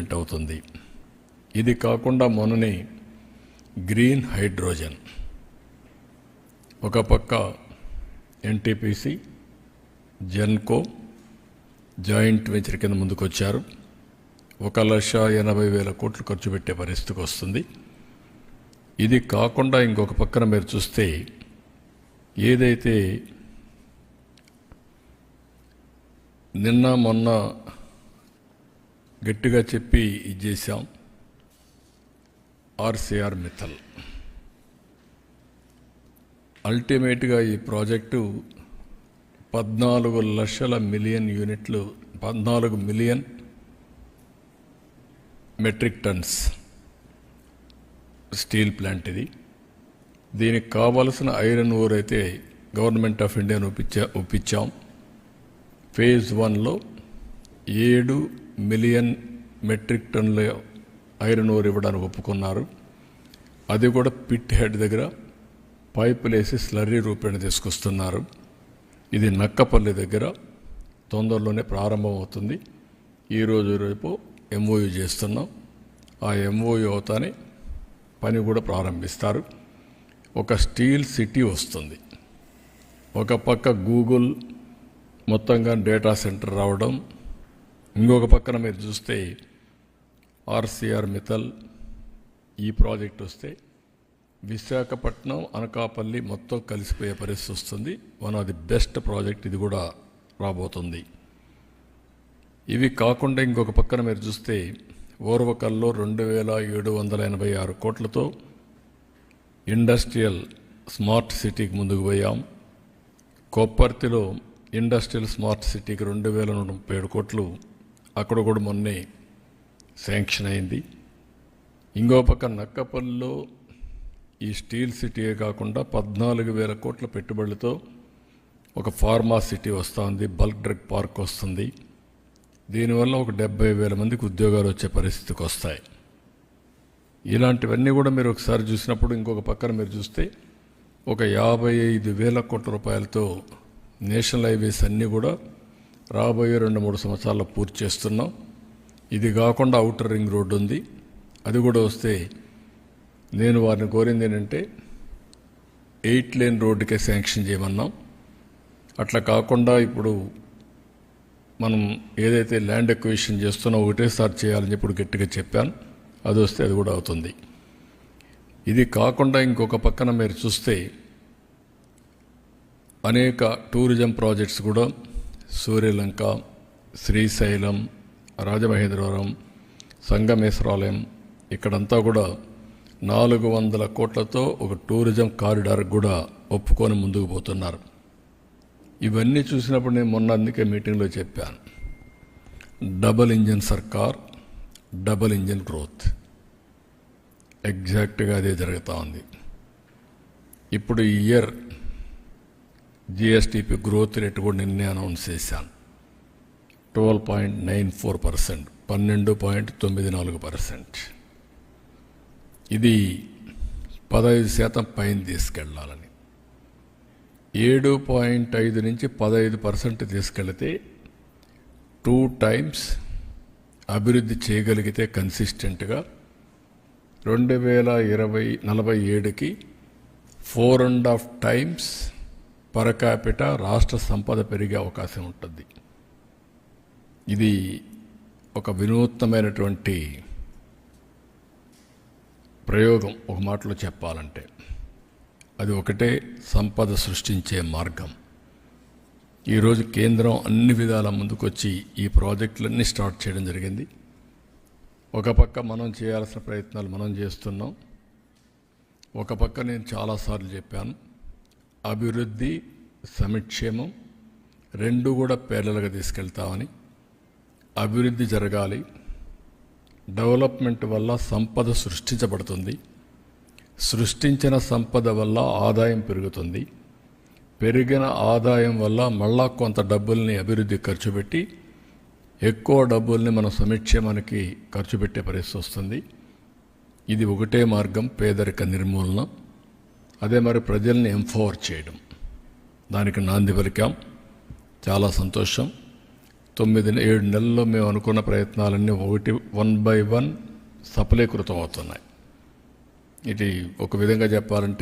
Development అవుతుంది. ఇది కాకుండా మొన్ననే గ్రీన్ హైడ్రోజన్. ఒక పక్క ఎన్టీపీసీ జెన్కో జాయింట్ వెంచర్ కింద ముందుకొచ్చారు. ఒక లక్ష ఎనభై వేల కోట్లు ఖర్చు పెట్టే పరిస్థితికి వస్తుంది. ఇది కాకుండా ఇంకొక పక్కన మీరు చూస్తే ఏదైతే నిన్న మొన్న గట్టిగా చెప్పి ఇది చేశాం. ఆర్సిఆర్ మిథల్. అల్టిమేట్గా ఈ ప్రాజెక్టు పద్నాలుగు లక్షల మిలియన్ యూనిట్లు పద్నాలుగు million metric tons steel plant ఇది. దీనికి కావలసిన ఐరన్ ఓర్ అయితే గవర్నమెంట్ ఆఫ్ ఇండియాను ఒప్పించా ఒప్పించాం. ఫేజ్ వన్లో ఏడు మిలియన్ మెట్రిక్ టన్నుల ఐరన్ ఓర్ ఇవ్వడానికి ఒప్పుకున్నారు. అది కూడా పిట్ హెడ్ దగ్గర పైపులేసి స్లర్రీ రూపేణ తీసుకొస్తున్నారు. ఇది నక్కపల్లి దగ్గర తొందరలోనే ప్రారంభం అవుతుంది ఈరోజు రేపు ఎంఓయు చేస్తున్నాం. ఆ ఎంఓయు అవుతానే పని కూడా ప్రారంభిస్తారు. ఒక స్టీల్ సిటీ వస్తుంది. ఒక పక్క గూగుల్ మొత్తంగా డేటా సెంటర్ రావడం ఇంకొక పక్కన మీరు చూస్తే ఆర్సిఆర్ మిథల్ ఈ ప్రాజెక్ట్ వస్తే విశాఖపట్నం అనకాపల్లి మొత్తం కలిసిపోయే పరిస్థితి వస్తుంది. One of the best project ఇది కూడా రాబోతుంది. ఇవి కాకుండా ఇంకొక పక్కన మీరు చూస్తే ఓర్వకల్లో రెండు వేల ఏడు వందల ఎనభై ఆరు కోట్లతో ఇండస్ట్రియల్ స్మార్ట్ సిటీకి ముందుకు పోయాం. కొప్పర్తిలో ఇండస్ట్రియల్ స్మార్ట్ సిటీకి రెండు వేల నూట ముప్పై ఏడు కోట్లు అక్కడ కూడా మొన్నే శాంక్షన్ అయింది. ఇంకో పక్క నక్కపల్లిలో ఈ స్టీల్ సిటీయే కాకుండా పద్నాలుగు వేల కోట్ల పెట్టుబడులతో ఒక ఫార్మా సిటీ వస్తుంది బల్క్ డ్రగ్ పార్క్ వస్తుంది. దీనివల్ల ఒక డెబ్బై వేల మందికి ఉద్యోగాలు వచ్చే పరిస్థితికి వస్తాయి. ఇలాంటివన్నీ కూడా మీరు ఒకసారి చూసినప్పుడు ఇంకొక పక్కన మీరు చూస్తే ఒక యాభై ఐదు వేల కోట్ల రూపాయలతో నేషనల్ హైవేస్ అన్నీ కూడా రాబోయే రెండు మూడు సంవత్సరాల్లో పూర్తి చేస్తున్నాం. ఇది కాకుండా అవుటర్ రింగ్ రోడ్డు ఉంది. అది కూడా వస్తే నేను వారిని కోరింది ఏంటంటే ఎయిట్ లేన్ రోడ్డుకే శాంక్షన్ చేయమన్నాం. అట్లా కాకుండా ఇప్పుడు మనం ఏదైతే ల్యాండ్ ఎక్విషన్ చేస్తున్నా ఒకటేసారి చేయాలని ఇప్పుడు గట్టిగా చెప్పాను. అది వస్తే అది కూడా అవుతుంది. ఇది కాకుండా ఇంకొక పక్కన మీరు చూస్తే అనేక టూరిజం ప్రాజెక్ట్స్ కూడా సూర్యలంక శ్రీశైలం రాజమహేంద్రవరం సంగమేశ్వరాలయం ఇక్కడంతా కూడా నాలుగు వందల కోట్లతో ఒక టూరిజం కారిడార్ కూడా ఒప్పుకొని ముందుకు పోతున్నారు. ఇవన్నీ చూసినప్పుడు నేను మొన్న అందుకే మీటింగ్లో చెప్పాను. డబల్ ఇంజన్ సర్కార్ డబల్ ఇంజన్ గ్రోత్. ఎగ్జాక్ట్గా అదే జరుగుతూ ఉంది. ఇప్పుడు ఈ ఇయర్ జిఎస్టిపి గ్రోత్ రేట్ కూడా నిన్నే అనౌన్స్ చేశాను twelve point nine four percent పన్నెండు పాయింట్ తొమ్మిది నాలుగు పర్సెంట్. ఇది పదహైదు శాతం పైన తీసుకెళ్ళాలని ఏడు పాయింట్ ఐదు నుంచి పదహైదు పర్సెంట్ తీసుకెళితే టూ టైమ్స్ అభివృద్ధి చేయగలిగితే కన్సిస్టెంట్గా రెండు వేల ఇరవై నలభై ఏడుకి four and half times per capita రాష్ట్ర సంపద పెరిగే అవకాశం ఉంటుంది. ఇది ఒక వినూత్నమైనటువంటి ప్రయోగం ఒక మాటలో చెప్పాలంటే. అది ఒకటే సంపద సృష్టించే మార్గం. ఈరోజు కేంద్రం అన్ని విధాల ముందుకొచ్చి ఈ ప్రాజెక్టులన్నీ స్టార్ట్ చేయడం జరిగింది. ఒక పక్క మనం చేయాల్సిన ప్రయత్నాలు మనం చేస్తున్నాం. ఒక పక్క నేను చాలాసార్లు చెప్పాను. అభివృద్ధి సమిక్షేమం రెండు కూడా పేర్లలుగా తీసుకెళ్తామని అభివృద్ధి జరగాలి. డెవలప్మెంట్ వల్ల సంపద సృష్టించబడుతుంది. సృష్టించిన సంపద వల్ల ఆదాయం పెరుగుతుంది. పెరిగిన ఆదాయం వల్ల మళ్ళా కొంత డబ్బుల్ని అభివృద్ధి ఖర్చు పెట్టి ఎక్కువ డబ్బుల్ని మన సమిక్షేమానికి ఖర్చు పెట్టే పరిస్థితి వస్తుంది. ఇది ఒకటే మార్గం పేదరిక నిర్మూలన. అదే మరి ప్రజల్ని ఎంపవర్ చేయడం. దానికి నాంది పలికాం. చాలా సంతోషం. తొమ్మిది ఏడు నెలల్లో మేము అనుకున్న ప్రయత్నాలన్నీ ఒకటి వన్ బై వన్ సఫలీకృతం అవుతున్నాయి ఇది ఒక విధంగా చెప్పాలంటే